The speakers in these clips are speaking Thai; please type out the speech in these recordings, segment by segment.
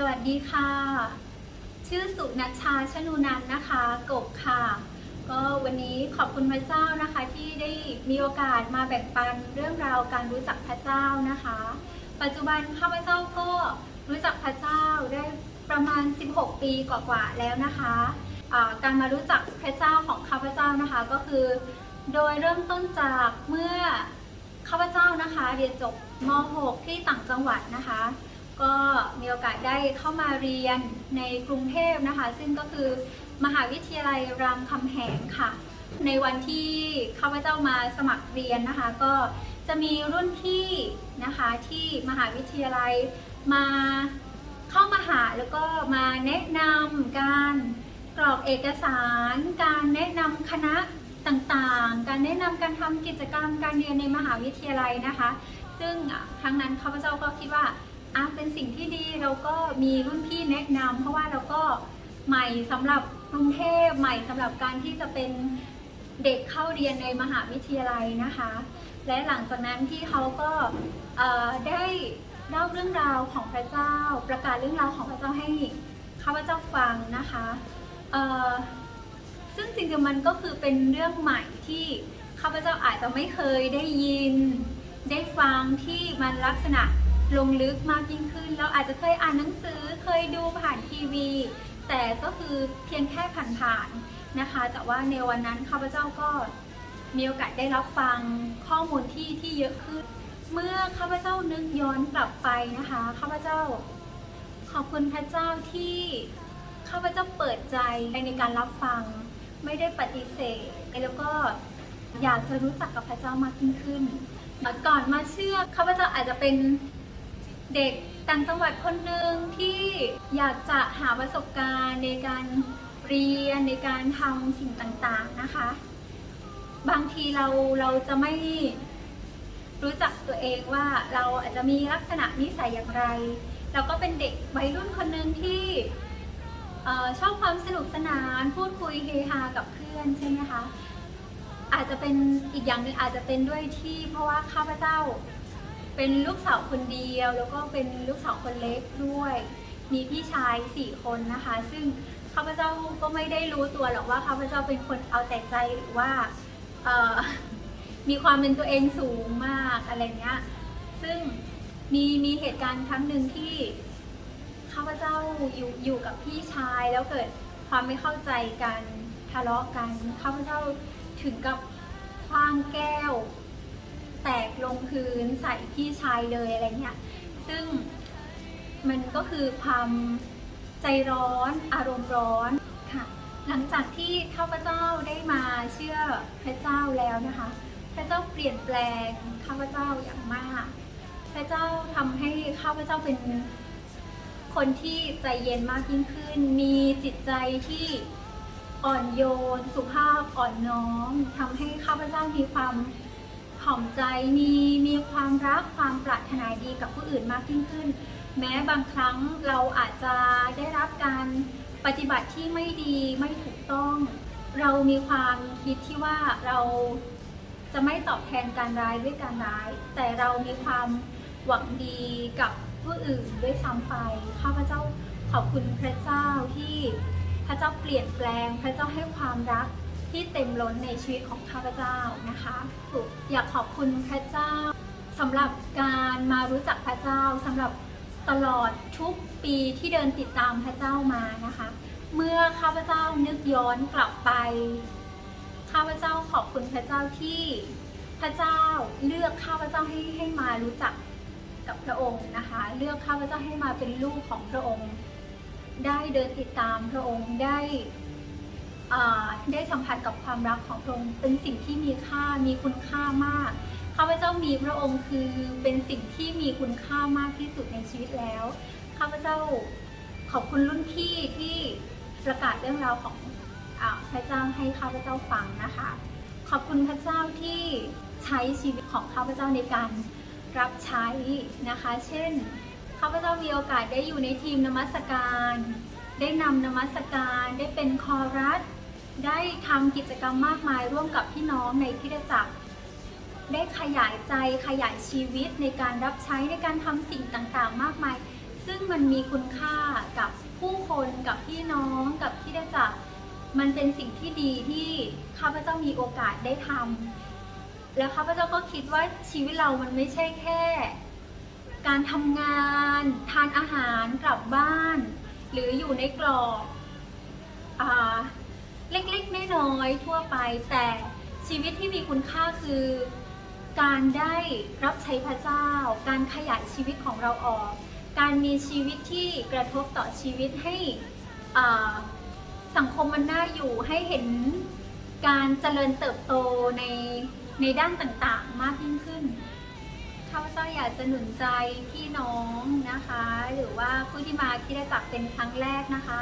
สวัสดีค่ะ ชื่อสุนัชชาชนูนันนะคะ กบค่ะ ก็วันนี้ขอบคุณพระเจ้านะคะที่ได้มีโอกาสมาแบ่งปันเรื่องราวการรู้จักพระเจ้านะคะ ปัจจุบันข้าพเจ้าก็รู้จักพระเจ้าได้ประมาณ 16 ปีกว่าๆแล้วนะคะอ่าการมารู้จักพระเจ้าของข้าพเจ้านะคะก็คือ โดยเริ่มต้นจากเมื่อข้าพเจ้านะคะ เรียนจบม .6 ที่ต่างจังหวัดนะคะ ก็มีโอกาสได้เข้ามาเรียนในกรุงเทพนะคะ ซึ่งก็คือมหาวิทยาลัยรามคำแหงค่ะ ในวันที่ข้าพเจ้ามาสมัครเรียนนะคะ ก็จะมีรุ่นพี่นะคะที่มหาวิทยาลัยมาเข้ามาหาแล้วก็มาแนะนำการกรอกเอกสาร การแนะนำคณะต่างๆ การแนะนำการทำกิจกรรมการเรียนในมหาวิทยาลัยนะคะ ซึ่งครั้งนั้นข้าพเจ้าก็คิดว่า อะเป็นสิ่งที่ดีเราก็มีรุ่นพี่แนะนำเพราะว่าเราก็ใหม่สำหรับกรุงเทพใหม่สำหรับการที่จะเป็นเด็กเข้าเรียนในมหาวิทยาลัยนะคะ และหลังจากนั้นที่เขาก็เอ่อได้เล่าเรื่องราวของพระเจ้า ประกาศเรื่องราวของพระเจ้าให้ข้าพเจ้าฟังนะคะเอ่อซึ่งจริงๆมันก็คือเป็นเรื่องใหม่ที่ข้าพเจ้าอาจจะไม่เคยได้ยิน ได้ฟังที่มันลักษณะ ลงลึกมากยิ่งขึ้นแล้วอาจจะเคยอ่านหนังสือเคยดูผ่านทีวี แต่ก็คือเพียงแค่ผ่านๆนะคะ แต่ว่าในวันนั้นข้าพเจ้าก็มีโอกาสได้รับฟังข้อมูลที่ที่เยอะขึ้น เมื่อข้าพเจ้านึกย้อนกลับไปนะคะข้าพเจ้า ขอบคุณพระเจ้าที่ข้าพเจ้าเปิดใจในการรับฟัง ไม่ได้ปฏิเสธ แล้วก็อยากจะรู้จักกับพระเจ้ามากยิ่งขึ้นก่อนมาเชื่อข้าพเจ้าอาจจะเป็น เด็กต่างจังหวัดคนหนึ่งที่อยากจะหาประสบการณ์ในการเรียนในการทำสิ่งต่างๆนะคะ บางทีเราเราจะไม่รู้จักตัวเองว่าเราอาจจะมีลักษณะนิสัยอย่างไร เราก็เป็นเด็กวัยรุ่นคนหนึ่งที่ชอบความสนุกสนาน พูดคุยเฮฮากับเพื่อนใช่ไหมคะอาจจะเป็นอีกอย่างหนึ่งอาจจะเป็นด้วยที่เพราะว่าข้าพเจ้า เป็นลูกสาวคนเดียว แล้วก็เป็นลูกสาวคนเล็กด้วย มีพี่ชายสี่คนนะคะ ซึ่งข้าพเจ้าก็ไม่ได้รู้ตัวหรอกว่าข้าพเจ้าเป็นคนเอาแต่ใจหรือว่าเออมีความเป็นตัวเองสูงมากอะไรเงี้ย ซึ่งมีมีเหตุการณ์ครั้งหนึ่งที่ข้าพเจ้าอยู่อยู่กับพี่ชายแล้วเกิดความไม่เข้าใจกันทะเลาะกันข้าพเจ้าถึงกับคว้างแก้ว แตกลงพื้นใส่พี่ชายเลยอะไรเงี้ย ซึ่งมันก็คือความใจร้อนอารมณ์ร้อนค่ะ หลังจากที่ข้าพเจ้าได้มาเชื่อพระเจ้าแล้วนะคะ พระเจ้าเปลี่ยนแปลงข้าพเจ้าอย่างมาก พระเจ้าทำให้ข้าพเจ้าเป็นคนที่ใจเย็นมากยิ่งขึ้น มีจิตใจที่อ่อนโยน สุภาพอ่อนน้อมทำให้ข้าพเจ้ามีความ ถ่อมใจมีมีความรักความปรารถนาดีกับผู้อื่นมากยิ่งขึ้น แม้บางครั้งเราอาจจะได้รับการปฏิบัติที่ไม่ดีไม่ถูกต้อง เรามีความคิดที่ว่าเราจะไม่ตอบแทนการร้ายด้วยการร้าย แต่เรามีความหวังดีกับผู้อื่นด้วยซ้ำไปข้าพเจ้าขอบคุณพระเจ้าที่พระเจ้าเปลี่ยนแปลง พระเจ้าให้ความรัก ที่เต็มล้นในชีวิตของข้าพเจ้านะคะอยากขอบคุณพระเจ้าสำหรับการมารู้จักพระเจ้าสำหรับตลอดทุกปีที่เดินติดตามพระเจ้ามานะคะ เมื่อข้าพเจ้านึกย้อนกลับไป ข้าพเจ้าขอบคุณพระเจ้าที่พระเจ้าเลือกข้าพเจ้าให้ให้มารู้จักกับพระองค์นะคะ เลือกข้าพเจ้าให้มาเป็นลูกของพระองค์ ได้เดินติดตามพระองค์ได้ ได้สัมผัสกับความรักของพระองค์เป็นสิ่งที่มีค่ามีคุณค่ามากข้าพเจ้ามีพระองค์คือเป็นสิ่งที่มีคุณค่ามากที่สุดในชีวิตแล้วข้าพเจ้าขอบคุณรุ่นพี่ที่ประกาศเรื่องราวของพระเจ้าให้ข้าพเจ้าฟังนะคะ ขอบคุณพระเจ้าที่ใช้ชีวิตของข้าพเจ้าในการรับใช้นะคะ เช่นข้าพเจ้ามีโอกาสได้อยู่ในทีมนมัสการ ได้นำนมัสการ ได้เป็นคอรัส ได้ทำกิจกรรมมากมายร่วมกับพี่น้องในคริสตจักร ได้ขยายใจขยายชีวิตในการรับใช้ในการทำสิ่งต่างๆ มากมาย ซึ่งมันมีคุณค่ากับผู้คนกับพี่น้องกับที่ได้จักร มันเป็นสิ่งที่ดีที่ข้าพเจ้ามีโอกาสได้ทำและข้าพเจ้าก็คิดว่าชีวิตเรามันไม่ใช่แค่ การทำงาน ทานอาหารกลับบ้าน หรืออยู่ในกรอบอ่า เล็กๆน้อยๆทั่วไปแต่ชีวิตที่มีคุณค่าคือการได้รับใช้พระเจ้า การขยายชีวิตของเราออก การมีชีวิตที่กระทบต่อชีวิตให้สังคมมันน่าอยู่ให้เห็นการเจริญเติบโตในในด้านต่างๆมากยิ่งขึ้นข้าพเจ้าอยากจะหนุนใจพี่น้องนะคะ หรือว่าผู้ที่มาคริดจักเป็นครั้งแรกนะคะ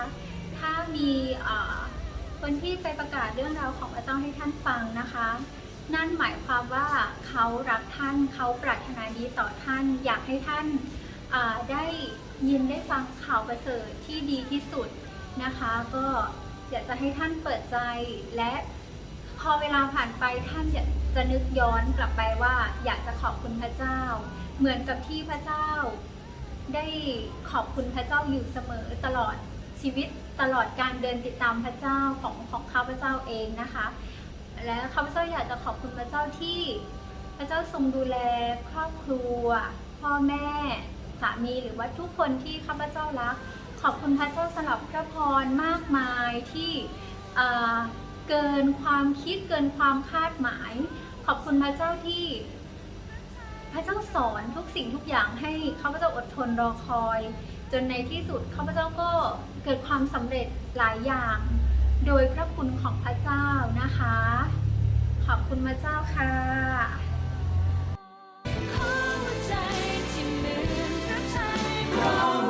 ถ้ามีอ่อ คนที่ไปประกาศเรื่องราวของพระเจ้าให้ท่านฟังนะคะ นั่นหมายความว่าเขารักท่านเขาปรารถนาดีต่อท่าน อยากให้ท่านได้ยินได้ฟังข่าวประเสริฐที่ดีที่สุดนะคะ ก็อยากจะให้ท่านเปิดใจและพอเวลาผ่านไปท่านจะจะนึกย้อนกลับไปว่าอยากจะขอบคุณพระเจ้า เหมือนกับที่พระเจ้า ได้ขอบคุณพระเจ้าอยู่เสมอตลอด ชีวิตตลอดการเดินติดตามพระเจ้าของของข้าพเจ้าเองนะคะ และข้าพเจ้าอยากจะขอบคุณพระเจ้าที่พระเจ้าทรงดูแลครอบครัว พ่อแม่สามีหรือว่าทุกคนที่ข้าพเจ้ารัก ขอบคุณพระเจ้าสำหรับพระพรมากมายที่เอ่อเกินความคิดเกินความคาดหมาย ขอบคุณพระเจ้าที่ พระเจ้าสอนทุกสิ่งทุกอย่างให้ข้าพเจ้าอดทนรอคอย จนในที่สุดข้าพเจ้าก็เกิดความสำเร็จหลายอย่าง โดยพระคุณของพระเจ้านะคะ ขอบคุณพระเจ้าค่ะใจที่เหมือนพระทัพระ